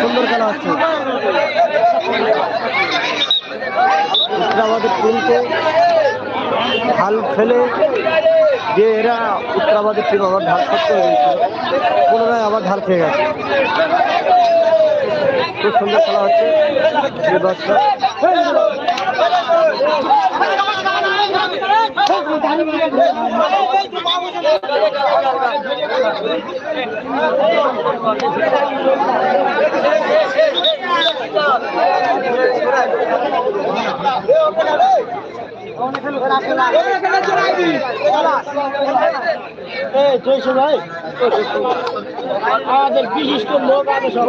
সুন্দর খেলা হচ্ছে। উত্তরাবাদের টিমকে ঢাল ফেলে যে এরা উত্তরাবাদের টিম আবার ঢাল শক্ত হয়ে গেছিল পুনরায় আবার ঢাল খেয়ে গেছে। খুব সুন্দর খেলা হচ্ছে। বিভৎস। আমাদের বিশিষ্ট লোক আছে সব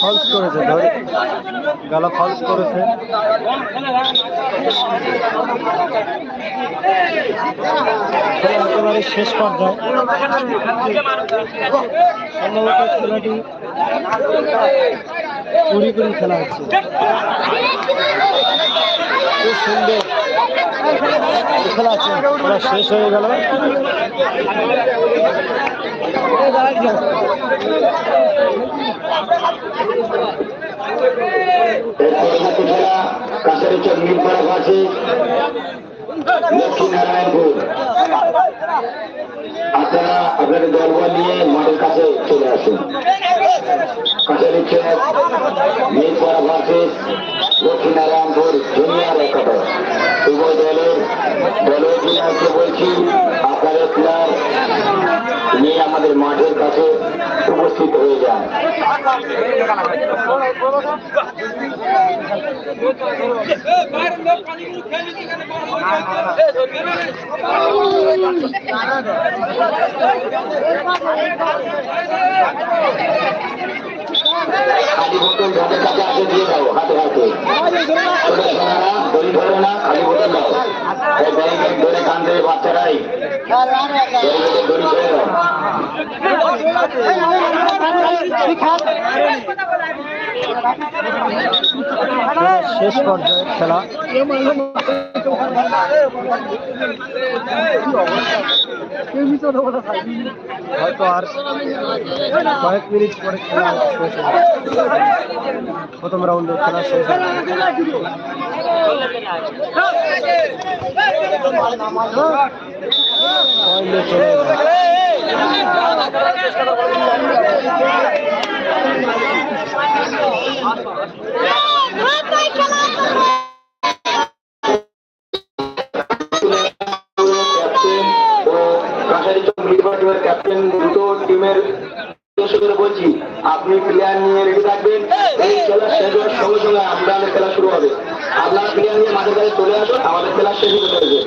ফলস করেছে ধরে। গালা ফলস করেছে। একেবারে শেষ পর্যায়ে। খেলাটি কুড়ি কুড়ি খেলা হচ্ছে। খুব সুন্দর খেলা আছে। খেলা শেষ হয়ে গেল। এর পরবর্তী খেলা কাছারি চন্দ্রপাড়া আছে। লক্ষ্মীনারায়ণপুর আপনারা আপনাদের দলবল নিয়ে মাঠের কাছে চলে আসুন। কাছারি চক, মিরপাড়া ভার্সেস লক্ষ্মীনারায়ণপুর জুনিয়র একাদশ। উভয় দলের দল অধিনায়ককে বলছি আপনাদের প্লেয়ার নিয়ে আমাদের মাঠের কাছে উপস্থিত হয়ে যান। হাতে হাতে। খালি বোতল দাও ধরে কান ধরে বাচ্চারাই শেষ পর্যায়ে খেলা। হয়তো আর কয়েক মিনিট পরে খেলা শেষ প্রথম রাউন্ডে খেলা শেষ চলে কাছারি চক ক্যাপ্টেন দুটো টিমের বলছি, আপনি প্লেয়ার নিয়ে রেডি থাকবেন। এই খেলা শেষ হওয়ার সঙ্গে সঙ্গে আপনাদের খেলা শুরু হবে। আপনারা প্লেয়ার নিয়ে মাঠের কাছে চলে আসুন, আমাদের খেলা শেষ হতে চলেছে